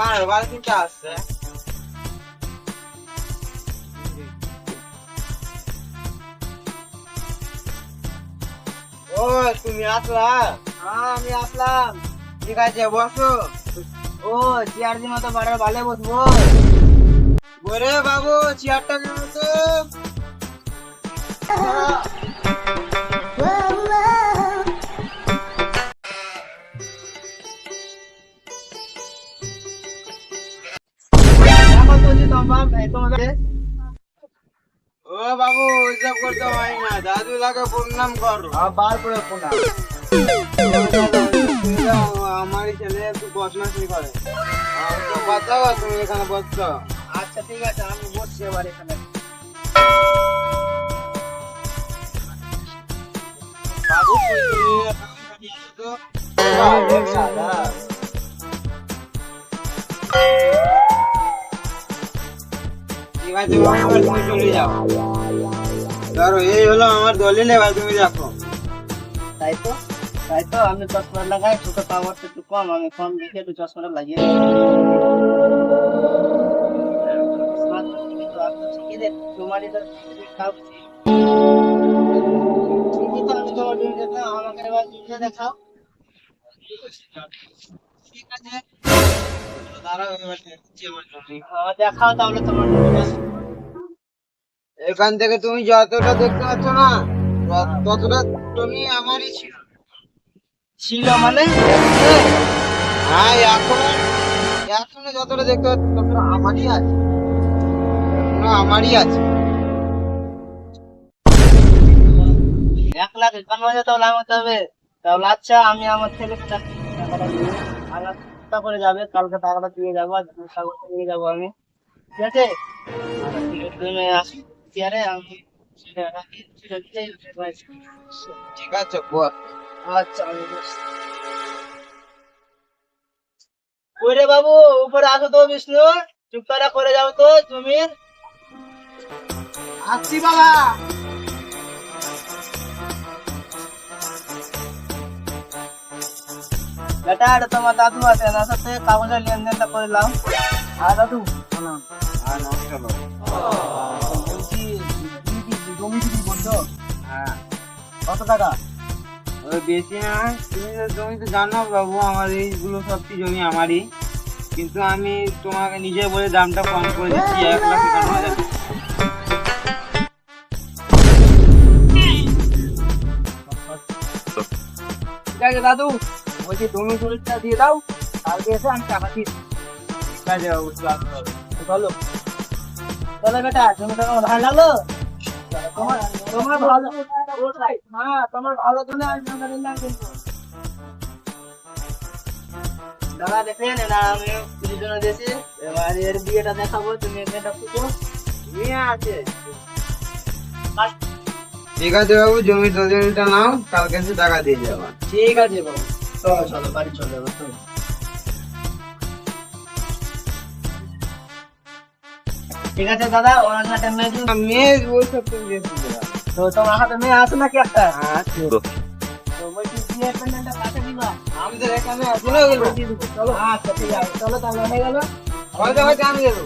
বানার বাড়ি কিনতে আসছে ও, তুমি আসলা? হ্যাঁ আমি আসলাম। ঠিক আছে, বসো। ও চেয়ার দিয়ে মতো বাড়ার ভালে বসবো। বরে বাবু, চেয়ারটা কেন তো ও বাবু ওইসব করতে হয় করো। তুমি এখানে বসছো আচ্ছা ঠিক আছে, আমি বসছি এবার এখানে দাদা ঠিক আছে বাবু, এবার তুমি চলে যাও ধরো এই হলো আমার দলিল এবার তুমি দেখো তাই তো তাই তো আমি চশমা লাগাই চোখে পাওয়ার তো একটু কম আমি কম দেখে একটু চশমাটা লাগিয়ে দিই। Smart watch টিভি তো আমি তো শিখিয়ে দেব, তোমারই তো দেখাও। ঠিকই তো আমি তোমার জন্য দেখলাম, আমাকে এবার জুতো দেখাও ঠিক আছে। দাঁড়াও এবার দেখছি আমার জমি। হ্যাঁ, দেখাও তাহলে তোমার এখান থেকে তুমি যতটা দেখতে পাচ্ছ না ততটা তুমি আমারই ছিল। ছিল মানে? হ্যাঁ এখন এখন যতটা দেখতে পাচ্ছ ততটা আমারই আছে। এখনও আমারই আছে। এক লাখ একান্ন হাজার তাহলে আমাকে হবে। তাহলে আচ্ছা আমি আমার ছেলেকে টাকাটা দিয়ে আলাদা করে যাবে কালকে টাকাটা দিয়ে যাব আর নিয়ে যাব আমি। ঠিক আছে? তুমি আসি চেয়ারে আমি। ঠিক আছে আচ্ছা আমি বসছি। বাবু উপরে আসো তো বিষ্ণু। চুপ করে করে যাও তো জমির। আসছি বাবা। এটা তোমার দাদু আছে না সাথে কাগজের লেনদেনটা করে নাও। আর দাদু? শোনো, হ্যাঁ নমস্কার বলছি তুমি কি জমি বিক্রি করছ হ্যাঁ কত টাকা ওই বেশি না তুমি তো তুমি তো জানো বাবু আমার এইগুলো সবটি জমি আমারই। কিন্তু আমি তোমাকে নিজে বলে দামটা কম করে দিচ্ছি এক লাখ একান্ন হাজার। ঠিক আছে দাদু। বলছি জমি জমিটা দিয়ে দাও কালকে এসে আমি টাকা দিয়ে আছে বাবু চলো। তো বেটা জমিটা তোমার ভালো লাগল তোমার তোমার ভালো হ্যাঁ তোমার ভালো জন্য আমি নিলাম কিন্তু। দাদা দেখে না আমি পুজোর জন্য দিয়েছি এবার এর বিয়েটা দেখাবো তুমি পুজো মেয়ে আছে ঠিক আছে বাবু জমি দলিলটা নাও কালকে এসে টাকা দিয়ে যাব ঠিক আছে বাবু। চলো চলো বাড়ি চলে যাব চলো। ঠিক আছে দাদা ওনার সাথে মেয়ে। মেয়ে ওইসব তুমি তো তোমার হাতে মেয়ে আছে নাকি একটা? আচ্ছা তো। বলছি বিয়ের পেন্ডেন্টটা কাছে দিবা। আমাদের এখানে আছে না চলো। আচ্ছা ঠিক আছে। চলো তাহলে হয়ে গেল। হয়তো হয়তো আমি দেবো।